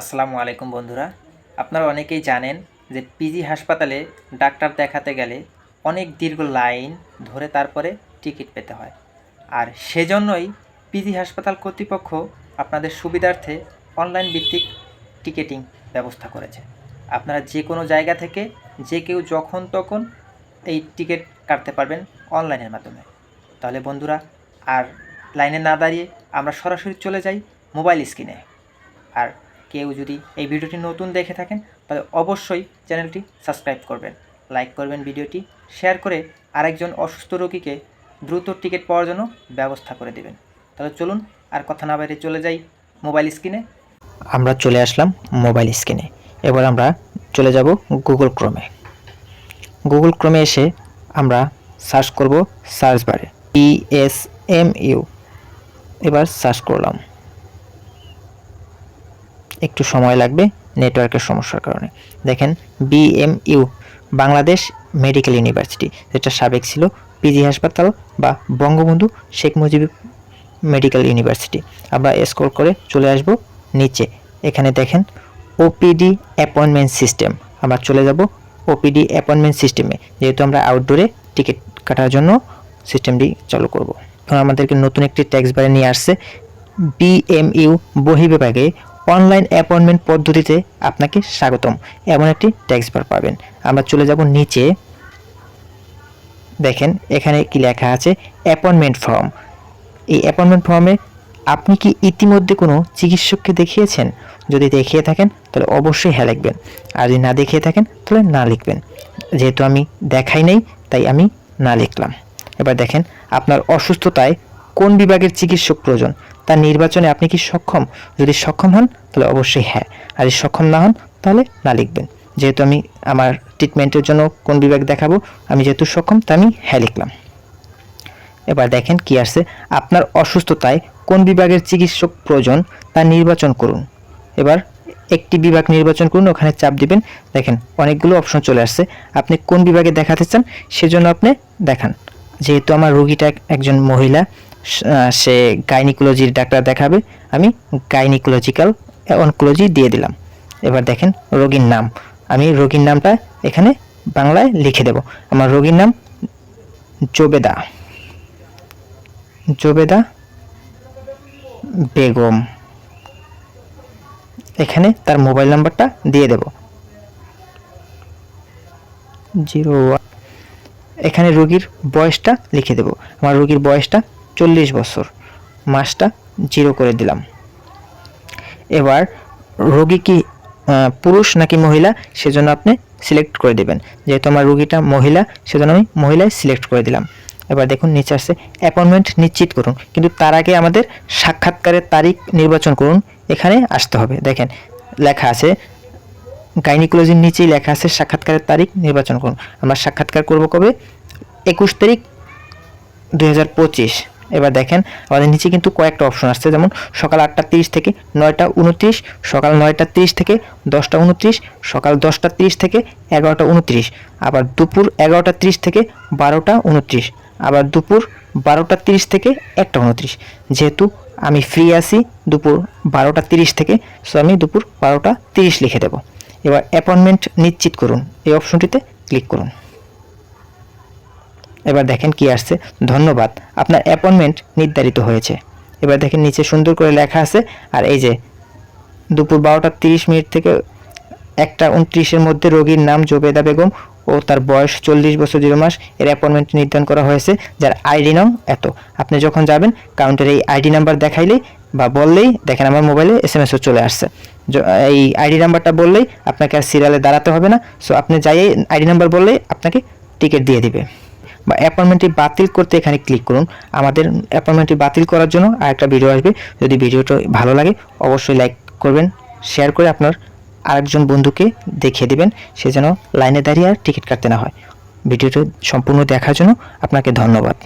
আসসালামু আলাইকুম বন্ধুরা। আপনারা অনেকেই জানেন যে পিজি হাসপাতালে ডাক্তার দেখাতে গেলে অনেক দীর্ঘ লাইন ধরে তারপরে টিকিট পেতে হয়। আর সেজন্যই পিজি হাসপাতাল কর্তৃপক্ষ আপনাদের সুবিধার্থে অনলাইন ভিত্তিক টিকিটিং ব্যবস্থা করেছে। আপনারা যে কোনো জায়গা থেকে যে কেউ যখন তখন এই টিকিট কাটতে পারবেন অনলাইনের মাধ্যমে। তাহলে বন্ধুরা, আর লাইনে না দাঁড়িয়ে আমরা সরাসরি চলে যাই মোবাইল স্ক্রিনে। আর কেউ যদি এই ভিডিওটি নতুন দেখে থাকেন, তাহলে অবশ্যই চ্যানেলটি সাবস্ক্রাইব করবেন। লাইক করবেন ভিডিওটি, শেয়ার করে আরেকজন অসুস্থ রোগীকে দ্রুত টিকিট পাওয়ার জন্য ব্যবস্থা করে দেবেন। তাহলে চলুন আর কথা না বাইরে চলে যাই মোবাইল স্ক্রিনে আমরা চলে আসলাম মোবাইল স্ক্রিনে এবার আমরা চলে যাব গুগল ক্রোমে। গুগল ক্রোমে এসে আমরা সার্চ করব সার্চ বারে ই এস এম ইউ এবার সার্চ করলাম। একটু সময় লাগবে নেটওয়ার্কের সমস্যার কারণে। দেখেন বিএমইউ বাংলাদেশ মেডিকেল ইউনিভার্সিটি, যেটা সাবেক ছিল পিজি হাসপাতাল বা বঙ্গবন্ধু শেখ মুজিব মেডিকেল ইউনিভার্সিটি। আমরা স্কোর করে চলে আসব নিচে। এখানে দেখেন ওপিডি অ্যাপয়েন্টমেন্ট সিস্টেম। আমরা চলে যাব ওপিডি অ্যাপয়েন্টমেন্ট সিস্টেমে। যেহেতু আমরা আউটডোরে টিকিট কাটার জন্য সিস্টেমটি চালু করব। এখন আমাদেরকে নতুন একটি ট্যাক্স বারে নিয়ে আসছে। বিএমইউ বহির্বিভাগে অনলাইন অ্যাপয়েন্টমেন্ট পদ্ধতিতে আপনাকে স্বাগতম। এমন একটি ট্যাক্স বার পাবেন। আমরা চলে যাব নিচে। দেখেন, এখানে কি লেখা আছে? Appointment form. এই অ্যাপয়েন্টমেন্ট ফর্মে আপনি কি ইতিমধ্যে কোনো চিকিৎসককে দেখিয়েছেন? যদি দেখিয়ে থাকেন, তাহলে অবশ্যই হ্যাঁ লিখবেন। আর যদি না দেখিয়ে থাকেন, তাহলে না লিখবেন। যেহেতু আমি দেখাই নাই, তাই আমি না লিখলাম। এবার দেখেন, আপনার অসুস্থতায় কোন বিভাগের চিকিৎসক প্রয়োজন? তার নির্বাচনে আপনি কি সক্ষম? যদি সক্ষম হন, তাহলে অবশ্যই হ্যাঁ। আর সক্ষম না হন, তাহলে না লিখবেন। যেহেতু আমি আমার ট্রিটমেন্টের জন্য কোন বিভাগ দেখাবো, আমি যেহেতু সক্ষম তা আমি হ্যাঁ লিখলাম। এবার দেখেন কি আসছে। আপনার অসুস্থতায় কোন বিভাগের চিকিৎসক প্রয়োজন, তা নির্বাচন করুন। এবার একটি বিভাগ নির্বাচন করুন, ওখানে চাপ দিবেন। দেখেন, অনেকগুলো অপশন চলে আসছে। আপনি কোন বিভাগে দেখাতে চান, সেজন্য আপনি দেখান। যেহেতু আমার রোগীটা একজন মহিলা স- গাইনিকোলজির ডাক্তার দেখাবে। আমি গাইনিকোলজিক্যাল অনকোলজি দিয়ে দিলাম। এবার দেখেন রোগীর নাম। আমি রোগীর নামটা এখানে বাংলায় লিখে দেব। আমার রোগীর নাম জোবেদা। জোবেদা বেগম। এখানে তার মোবাইল নাম্বারটা দিয়ে দেব। জিরো এখানে রোগীর বয়সটা লিখে দেব। আমার রোগীর বয়সটা চল্লিশ বছর। মাসটা জিরো করে দিলাম। এবার রোগী কি পুরুষ নাকি মহিলা, সেজন্য আপনি সিলেক্ট করে দেবেন। যেহেতু আমার রোগীটা মহিলা, সেজন্য আমি মহিলায় সিলেক্ট করে দিলাম। এবার দেখুন, নিচে আসছে অ্যাপয়েন্টমেন্ট নিশ্চিত করুন। কিন্তু তার আগে আমাদের সাক্ষাৎকারের তারিখ নির্বাচন করুন। এখানে আসতে হবে। দেখেন, লেখা আছে গাইনিকোলজির নিচেই লেখা আছে সাক্ষাৎকারের তারিখ নির্বাচন করুন। আমরা সাক্ষাৎকার করব কবে? একুশ তারিখ দুই হাজার পঁচিশ। এবার দেখেন, আমাদের নিচে কিন্তু কয়েকটা অপশন আসছে, যেমন সকাল আটটা তিরিশ থেকে নয়টা উনত্রিশ, সকাল নয়টা তিরিশ থেকে দশটা উনত্রিশ, সকাল দশটা তিরিশ থেকে এগারোটা উনত্রিশ, আবার দুপুর এগারোটা তিরিশ থেকে বারোটা উনত্রিশ, আবার দুপুর বারোটা তিরিশ থেকে একটা উনত্রিশ। যেহেতু আমি ফ্রি আছি, দুপুর বারোটা তিরিশ থেকে সো আমি দুপুর বারোটা তিরিশ লিখে দেব। এবার অ্যাপয়েন্টমেন্ট নিশ্চিত করুন, এই অপশনটিতে ক্লিক করুন। এবার দেখেন কি আসছে। ধন্যবাদ, আপনার অ্যাপয়েন্টমেন্ট নির্ধারিত হয়েছে। এবার দেখেন নিচে সুন্দর করে লেখা আছে, আর এই যে দুপুর বারোটা তিরিশ মিনিট থেকে একটা উনত্রিশের মধ্যে রোগীর নাম জোবেদা বেগম ও তার বয়স চল্লিশ বছর জিরো মাস এর অ্যাপয়েন্টমেন্ট নির্ধারণ করা হয়েছে, যার আইডি নং এত। আপনি যখন যাবেন কাউন্টারে এই আইডি নাম্বার দেখাইলেই বা বললেই, দেখেন আমার মোবাইলে এস এম এসও চলে আসছে। এই আইডি নাম্বারটা বললেই আপনাকে আর সিরিয়ালে দাঁড়াতে হবে না। সো আপনি যাই আইডি নাম্বার বললেই আপনাকে টিকিট দিয়ে দিবে। বা অ্যাপয়েন্টমেন্টটি বাতিল করতে এখানে ক্লিক করুন। আমাদের অ্যাপয়েন্টমেন্টটি বাতিল করার জন্য আরেকটা ভিডিও আসবে। যদি ভিডিওটা ভালো লাগে, অবশ্যই লাইক করবেন শেয়ার করে আপনার আরেকজন বন্ধুকে দেখিয়ে দেবেন, সে যেন লাইনে দাঁড়িয়ে আর টিকিট কাটতে না হয়। ভিডিওটি সম্পূর্ণ দেখার জন্য আপনাকে ধন্যবাদ।